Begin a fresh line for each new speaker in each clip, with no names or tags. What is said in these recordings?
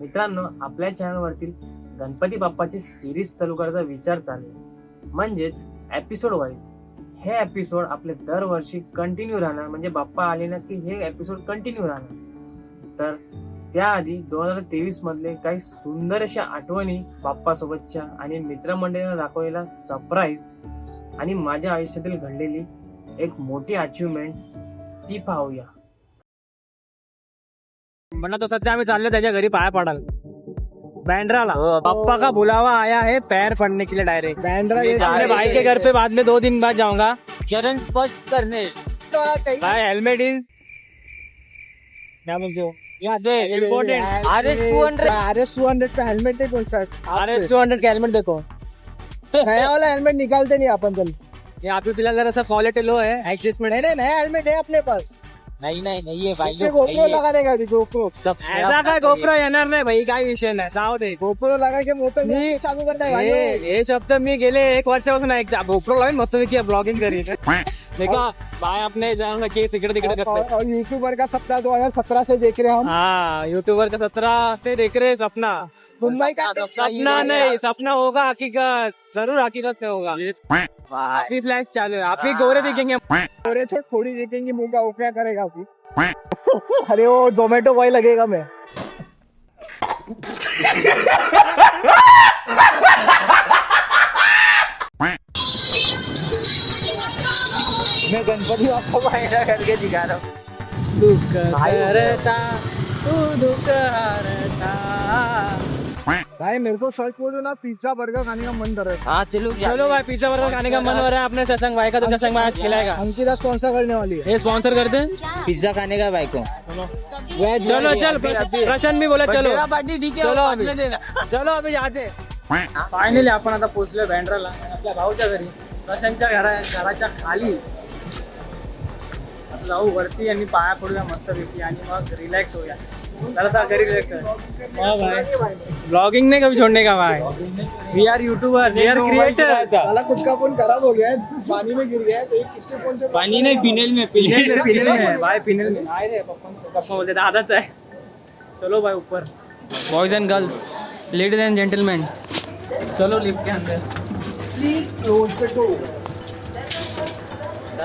मित्रांनो आपल्या चॅनलवरती गणपती बाप्पाची सिरीज चालू करायचा विचार चालला म्हणजेच एपिसोड वाईज हे एपिसोड आपले दरवर्षी कंटिन्यू राहणार. म्हणजे बाप्पा आले ना की हे एपिसोड कंटिन्यू राहणार. तर त्याआधी दोन हजार तेवीस मधले काही सुंदर अशा आठवणी बाप्पासोबतच्या आणि मित्रमंडळींना दाखवलेला सरप्राईज आणि माझ्या आयुष्यातील घडलेली एक मोठी अचिव्हमेंट ती पाहूया.
म्हणा तो सध्या आम्ही चाललो त्याच्या घरी पाया पडायला बैंड्राला. पप्पा का बुलावा आया है पैर पड़ने के लिए डायरेक्ट बैंड्रा ये भाई के घर पे बाद में दो दिन बाद जाऊँगा. चरण स्पष्ट करने. भाई हेलमेट इज़ क्या बोलते हो? Important R S two hundred
R S two hundred का हेलमेट नहीं कौन सा?
आर एस टू हंड्रेड का हेलमेट देखो.
नया वाला हेलमेट निकालते नहीं अपन चल
ये तुला जरा सा क्वालिटी लो है एडजस्टमेंट
नहीं नया हेलमेट है अपने पास।
नहीं नहीं नहीं है
इसमें गोप्रो लगाने का भी गोप्रो?
सब ऐसा काय गोप्रो येणार नाही भाई काय विषय नाही जाऊ दे
गोप्रो लगा के मोटर
मी-
चालू करता है
हे हे शब्द मी गेले एक वर्षापासून ऐकता गोप्रो लावून मस्त पैकी ब्लॉगिंग करी देखो भाई अपने जाऊँगा केस इकडे तिकडे करते।
और यूट्यूबर का सप्ताह दो हज़ार सत्रह से देख रहे हैं हम।
हाँ यूट्यूबर का सत्रह से देख रहे हैं सपना।
मुंबई का
सपना नहीं सपना होगा हकीकत ज़रूर हकीकत में होगा। आप ही फ्लैश चालू है आप ही गोरे दिखेंगे।
गोरे छोड़ थोड़ी देखेंगे मुँह का वो क्या करेगा अभी। अरे वो जोमेटो बॉय लगेगा मैं।
मैं गणपति बापा करके दिखा रहा हूँ। सुख करता तू दुख हरता।
भाई मेरे को सच बोलो ना पिज्जा बर्गर खाने का मन कर रहा है।
हाँ चलो चलो भाई पिज्जा बर्गर खाने का मन हो रहा है अपने सत्संग भाई का तो सत्संग भाई आज खिलाएगा।
अंकिता स्पॉन्सर करने वाली है।
ये स्पॉन्सर करते हैं
पिज्जा खाने का भाई को।
चलो। चल प्रशांत भी बोला चलो। चलो अभी। चलो अभी जाते फायनली आपण आता पोहोचलो बँड्राला आपल्या भाऊच्या घरी। प्रशांतच्या घरा घराच्या खाली। आता जाऊ वरती आणि पाया पडूया मस्त पैकी आणि मग रिलॅक्स होऊया. ब्लॉगिंग नहीं कभी छोड़ने का भाई। We are YouTuber we are creators
साला खुद का फ़ोन खराब हो गया है पानी में गिर गया है तो ये किसके फ़ोन से
पानी नहीं फिनेल में
पिनल में पिनल में। भाई पिनल में। आए रे पप्पा पप्पा बोलते दादाच आहे चलो भाई ऊपर। Boys and girls ladies and gentleman चलो लिफ्ट के अंदर।
Please close the door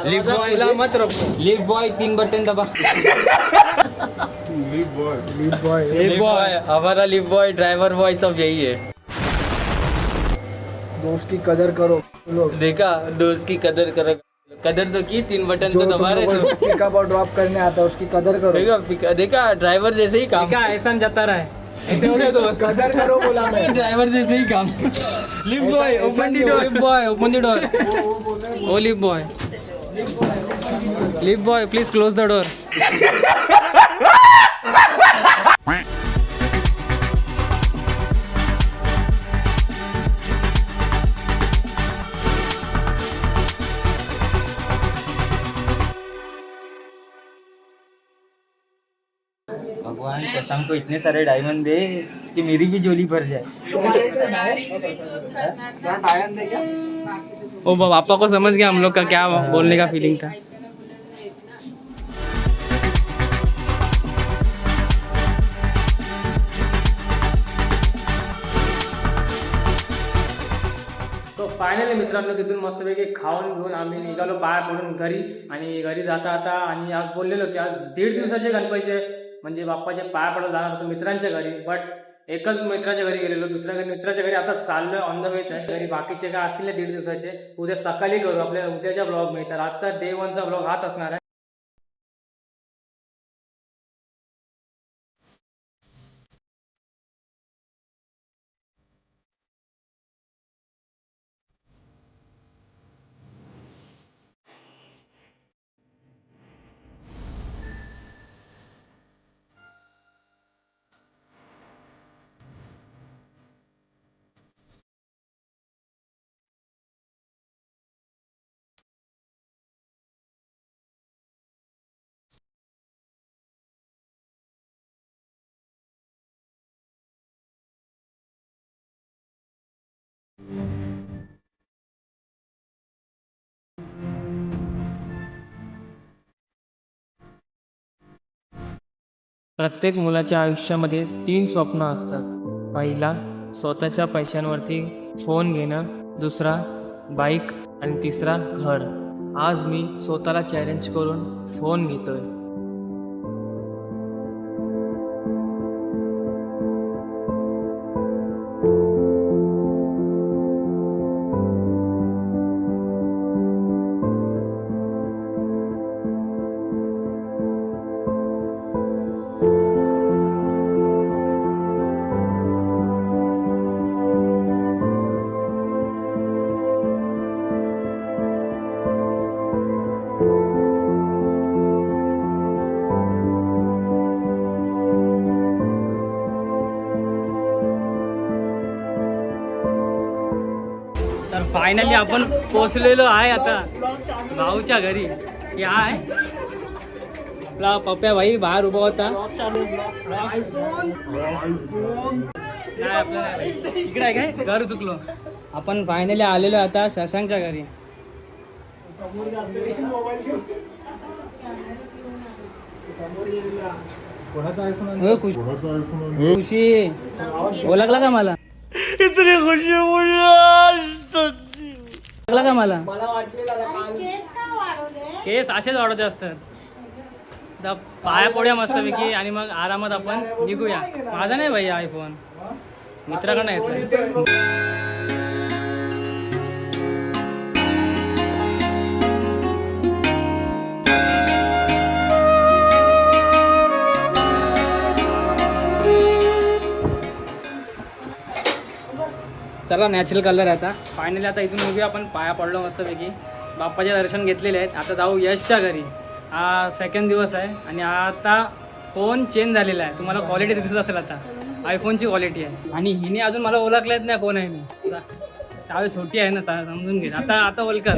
lift boy
मत रखो।
लिफ्ट बॉय तीन बटन दबा।
एक boy lift boy lift boy
हमारा लिफ्ट बॉय ड्राइवर बॉय सब यही है।
दोस्त की कदर करो लोग
देखा दोस्त की कदर करो। कदर तो की तीन बटन तो दबा रहे थे
पिकअप और ड्रॉप करने आता है उसकी कदर करो।
देखा देखा ड्राइवर जैसे ही काम
क्या ऐसा जाता रहा है। ऐसे हो गए दोस्त।
कदर करो बोला मैं।
ड्राइवर जैसे ही काम। Lift boy open the door
lift boy open the door oh lift boy lift boy please close the door
भगवान शशांक को इतने सारे डायमंड दे कि मेरी भी जोली भर जाए।
ओ पापा को समझ गया हम लोग का क्या बोलने का फीलिंग था। सो फायनली मित्रांनो तिथून मस्तपैकी खाऊन घेऊन आम्ही निघालो पाया पडून घरी. आणि घरी जाता आता आणि आज बोललेलो की आज दीड दिवसाचे गणपतीचे म्हणजे बाप्पाचे पाया पडत जाणार होतो मित्रांच्या घरी बट एकच मित्राच्या घरी गेलेलो दुसऱ्या घरी मित्राच्या घरी आता चाललोय ऑन द वेच आहे घरी बाकीचे काय असतील दीड दिवसाचे. उद्या सकाळी करू आपल्याला उद्याच्या ब्लॉग मिळतात. आजचा डे वनचा ब्लॉग हाच असणार आहे. प्रत्येक मुलाच्या आयुष्यामध्ये तीन स्वप्न असतात. पहिला स्वतःच्या पैशांवरती फोन घेणं. दुसरा बाईक. आणि तिसरा घर. आज मी स्वतःला चॅलेंज करून फोन घेतोय. फायनली आपण पोचलेलो आहे आता. भाऊच्या घरी. या आहे. आपला पप्प्या भाई बाहेर उभा होता. नाही इकडे आहे काय? घर चुकलो. आपण फायनली आलेलो आता शशांकच्या घरी. खुश- खुशी. ओळखला का मला? खुशी ओळखला का मला? केस असेच वाढवते असतात. पाया पोड्या मस्तपैकी आणि मग आरामात आपण निघूया. माझा नाही भाई आयफोन मित्राकडनं येतोय. चला नॅचरल कलर आहे आता. फायनली आता इथून उभी आपण पाया पडलो मस्तपैकी. बाप्पाचे दर्शन घेतलेले आहेत. आता जाऊ यशच्या घरी. हा सेकंड दिवस आहे आणि आता फोन चेंज झालेला आहे. तुम्हाला क्वालिटी दिसत असेल आता. आयफोनची क्वालिटी आहे. आणि हिने अजून मला ओळखलेत नाही कोण आहे मी. त्यावेळी छोटी आहे ना समजून घे आता आता ओळखल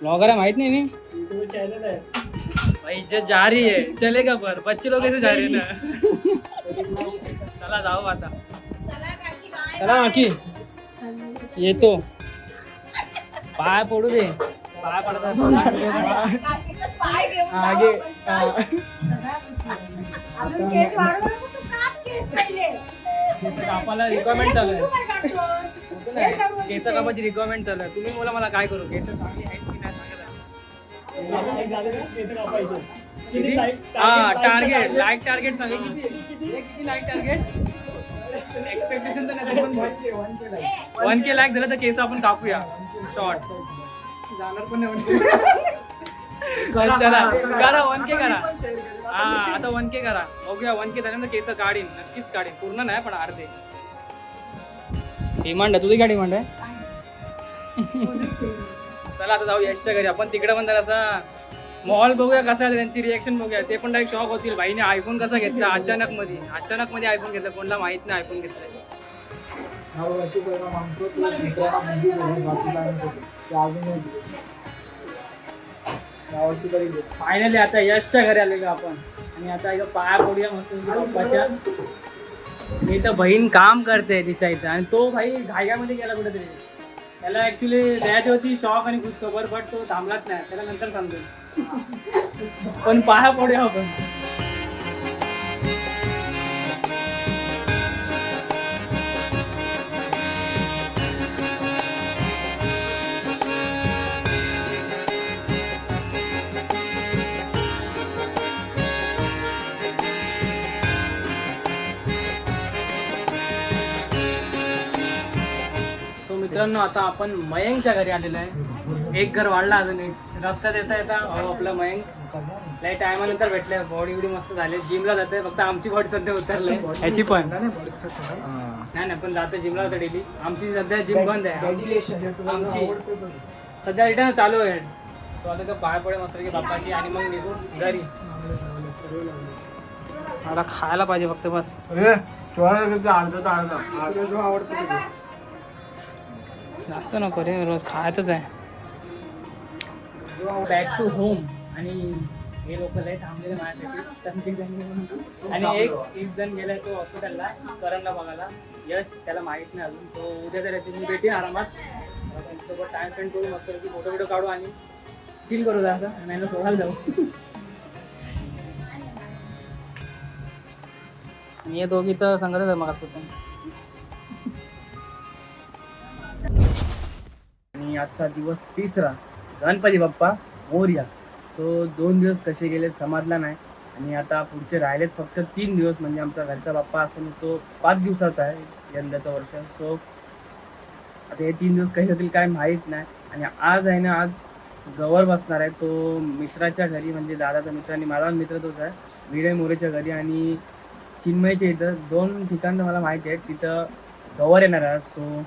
ब्लॉगर आहे माहीत नाही मी. भाई इज्जत जा रही है। चलेगा पर बच्चे लोग ऐसे जा रहे हैं ना। चला जाओ आता। चला बाकी येतो पाय पडू दे। पाय पडतात
आगे
अजून केस वाढवू नको तू काप केस पहिले।
कापाला रिक्वायरमेंट चालू आहे।
हे
केस कापाची रिक्वायरमेंट चालू आहे। तुम्ही बोला मला काय करू? केस चांगली आहेत किती? हा टार्गेट लाईक टार्गेट सांगा किती? किती? लाईक टार्गेट एक्सपेक्टेशन तर नाही. वन के लाईक झालं तर केस आपण कापूया. शॉर्ट जाणार पण नाही चला करा वन के करा. हा आता वन के करा. बघूया वन के झाल्यानंतर केस काढीन. नक्कीच काढीन. पूर्ण नाही पण अर्धे. डिमांड आहे तुझी काय डिमांड आहे चला आता जाऊ यशच्या घरी. आपण तिकडे पण जरा मॉल बघूया कसा आहे त्यांची रिएक्शन बघूया. ते पण डायरेक्ट शॉक होतील. भाईने आयफोन कसा घेतला? अचानक मध्ये अचानक मध्ये आयफोन घेतला कोणाला माहीत नाही आयफोन घेतलाय फायनली आता यशच्या घरी आलेलो आपण. आणि आता इथं पाया पडूया मस्त पप्पाच्या. मी तर बहीण काम करते दिशा इथं. आणि तो भाई घायगामध्ये गेला कुठेतरी. त्याला ऍक्च्युली द्यायची होती शॉक आणि खुशखबर बट तो थांबलाच नाही. त्याला नंतर समजेल पण पाया पडूया आपण. मित्रांनो आता आपण मयंकच्या घरी आलेलो आहे. एक घर वाढला अजून एक. रस्त्यात येता येता अहो आपलं मयंक. लय टायमानंतर भेटले बॉडी बिडी मस्त झाले. जिमला जाते फक्त आमची बॉडी सध्या उतरले ह्याची पण. नाही नाही पण जाते जिमला जाते डेली आमची सध्या जिम बंद आहे. आमची. सध्या रिटर्न चालू आहे. सो आता का पाय पडे मस्त की बाप्पाची आणि मग निघून घरी. मला खायला पाहिजे फक्त बस. जास्त नको रे रोज खायचंच आहे. बॅक टू होम आणि हे लोक लय थांबलेले माझ्यासाठी. समथिंग आणि एक एक जण गेलाय तो हॉस्पिटलला करणला बघायला. यश त्याला माहीत नाही अजून. तो उद्या तर याची मी भेटेन आरामात. टाइम स्पेंड करू मस्त फोटो बिटो काढू आणि चिल करू जा आता नाही सोडायला जाऊ. आणि हे दोघी तर सांगत आहेत मागासपासून.
आजचा दिवस तिसरा. गणपती बाप्पा मोर्या. सो दोन दिवस कसे गेले समजला नाही. आणि आता पुढचे राहिलेत फक्त तीन दिवस म्हणजे आमचा घरचा बाप्पा असताना तो पाच दिवसाचा आहे यंदाचं वर्ष. सो आता हे तीन दिवस कसे होतील काय माहीत नाही. आणि आज आहे ना आज गवर बसणार आहे. तो मित्राच्या घरी म्हणजे दादाचा मित्र आणि माझा मित्र तोच आहे. विडे मोरेच्या घरी आणि चिन्मयच्या इथं. दोन ठिकाण मला माहिती आहेत. तिथं गवर येणार आहे सो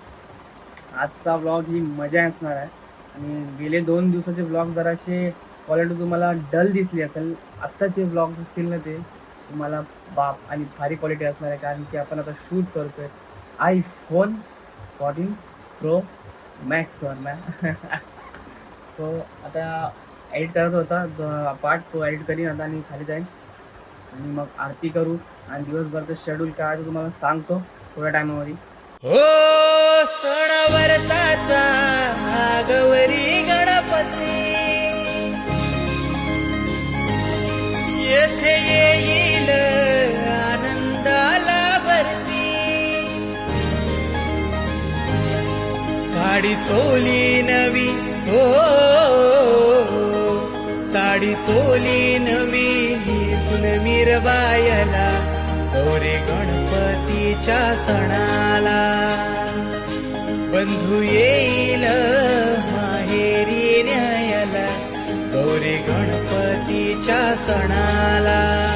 आजचा ब्लॉग ही मजा असणार आहे. आणि गेले दोन दिवसाचे ब्लॉग जराशे क्वालिटी तुम्हाला डल दिसली असेल. आत्ताचे ब्लॉग्स असतील ना ते तुम्हाला बाप आणि भारी क्वालिटी असणार आहे. कारण की आपण आता शूट करतोय iPhone fourteen pro max one ना. सो आता एडिट करत होता. पार्ट तो एडिट करीन आता आणि खाली जाईन. आणि मग आरती करू. आणि दिवसभरचं शेड्यूल काय तुम्हाला सांगतो. थोड्या टायमामध्ये
सणवरताचा गौरी गणपती. येथे येईल आनंदाला भरती. साडी चोली नवी हो साडी चोली नवी निसून मिरवायला गौरी गणपतीच्या सणाला. बंधू येईल माहेरी न्यायला गौरी गणपतीच्या सणाला.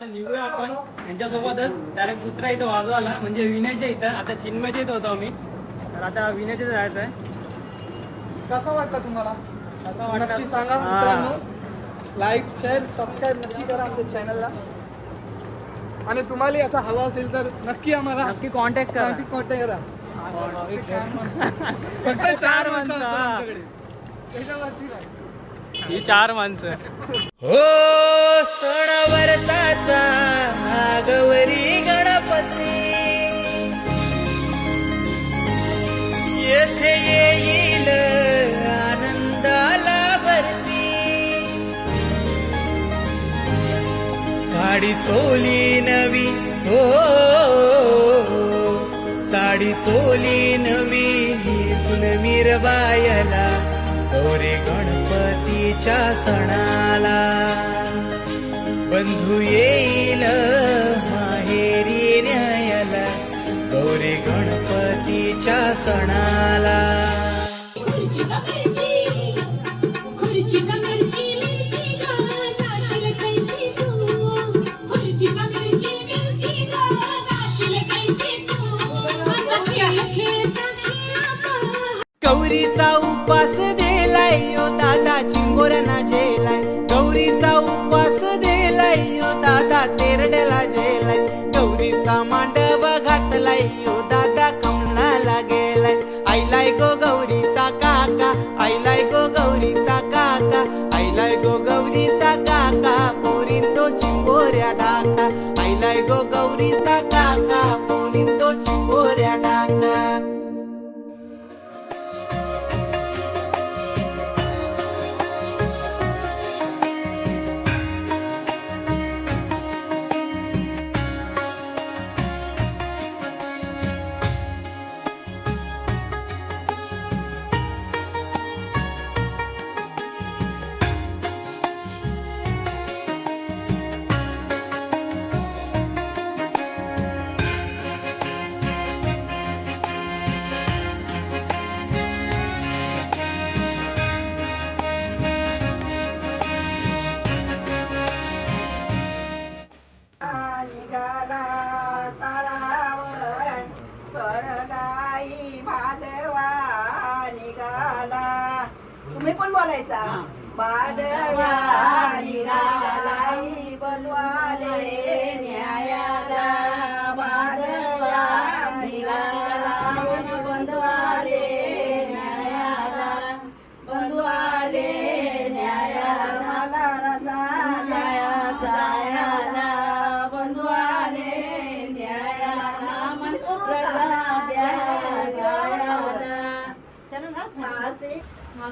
आता निघूया आपण. यांच्यासोबतच डायरेक्ट दुसरा इथं वाजवाला म्हणजे विनयच्या इथं. आता चिन्मयच्या इथं होतो आम्ही. तर आता विनयच्या जायचं आहे
कसा वाटला तुम्हाला?
वाटतं
नक्की सांगा
हा.
मित्रांनो. लाईक शेअर सबस्क्राईब नक्की करा आमच्या चॅनलला आणि तुम्हाला असं हवा असेल तर नक्की आम्हाला
नक्की कॉन्टॅक्ट करा.
नक्की कॉन्टॅक्ट करा. फक्त चार माणसं. आमच्याकडे. त्याच्यावरती नाही.
ही चार माणसं.
हो सणावर साचा गणपती. येथे येईल आनंदाला भरती. साडी चोली नवी हो साडी चोली नवी नेसून मिरबायला गौरी गणपतीच्या सणाला. बंधू येईल माहेरी न्यायला गौरी गणपतीच्या सणाला.
पण बोलायचा. भादवा निघालाई बनवाले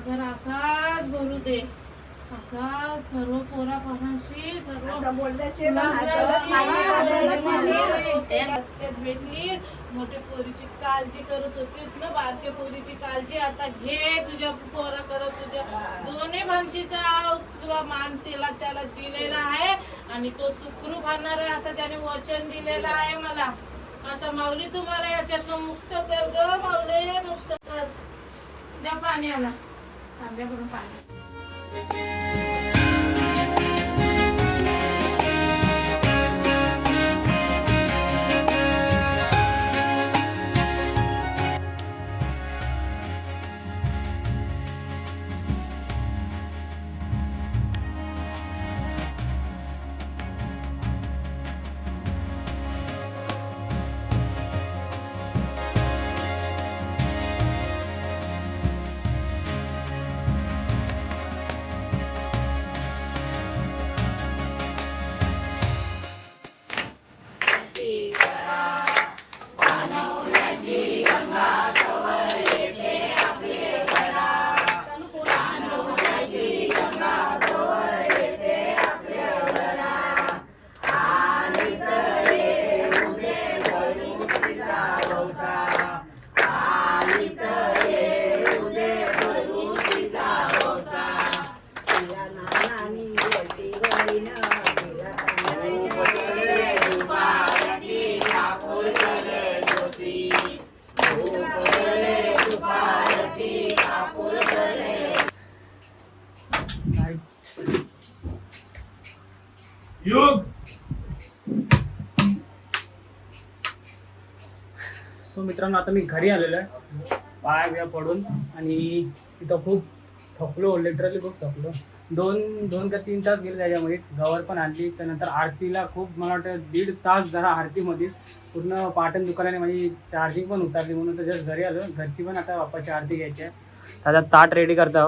घर असाच भरू दे. असाच सर्व पोरा पानाशी सर्व
असं
भेटली मोठ्या पोरीची काळजी करत होतीस ना बारक्या पोरीची काळजी. आता घे तुझ्या पोराकडं तुझ्या दोन्ही भांशीचा तुला मान तिला त्याला दिलेला आहे. आणि तो सुखरूप आणणार आहे असं त्याने वचन दिलेलं आहे मला. आता माऊली तुम्हाला याच्यातनं मुक्त कर ग माऊले मुक्त कर. द्या पाणी आला तांब्याकडून
मित्रांनो आता मी घरी आलेलो आहे. पाय बिया पडून आणि तिथं खूप थकलो लिटरली खूप थकलो. दोन दोन का तीन तास गेले त्याच्यामध्ये. गवर पण आणली त्यानंतर आरतीला खूप मला वाटतं दीड तास जरा आरतीमध्ये. पूर्ण पाटण दुकानाने माझी चार्जिंग पण उतारली म्हणून तर जस्ट घरी आलो. घरची पण आता बाप्पाची आरती घ्यायची आहे. त्याचा ताट रेडी करता.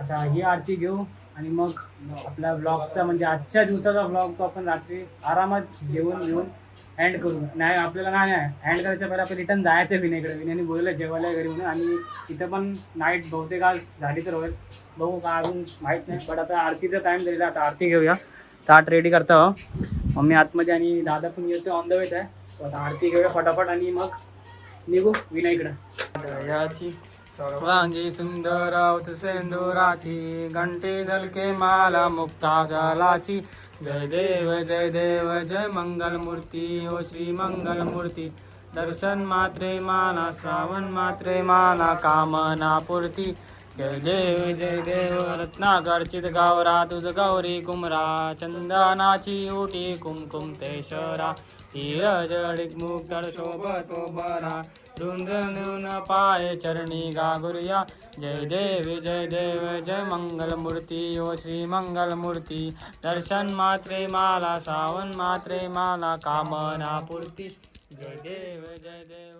आता ही आरती घेऊ आणि मग आपला ब्लॉगचा म्हणजे आजच्या दिवसाचा ब्लॉग तो आपण रात्री आरामात घेऊन घेऊन हँड करू. नाही आपल्याला नाही नाही. करायचं करायच्या पहिला आपण रिटर्न जायचं विनयकडे विनयने बोललं जेवायला घरी म्हणून. आणि तिथं पण नाईट बहुतेक आज झाली तर होईल. बघू का अजून माहीत नाही. बट आता आरतीचा टाईम झालेला आता आरती घेऊया. ताट रेडी करता. हो. मम्मी आतमध्ये आणि दादा पण येतो ऑन द वेच आहे आता आरती घेऊया फटाफट आणि मग निघू विनयकडं याची सर्वांगी सुंदर सेंदुराची घंटे झलके माला मुक्ता जलाची जय देव जय देव जय मंगल मूर्ती ओ श्री मंगलमूर्ती। दर्शन मात्रे माना श्रावण मात्रे माना कामना पूर्ती। जय देव जय देव रत्नागर्चित गावरा तुझ गौरी कुमरा चंदनाची उटी कुमकुम ते शरा हिर जडिक शोभतो बरा रुंद्र पाय चरणी गागुरिया। जय देव जय देव जय मंगल मूर्ती ओ श्री मंगल मूर्ती दर्शन मात्रे माला श्रावण मात्रे माला कामना पूर्ती। जय देव जय देव।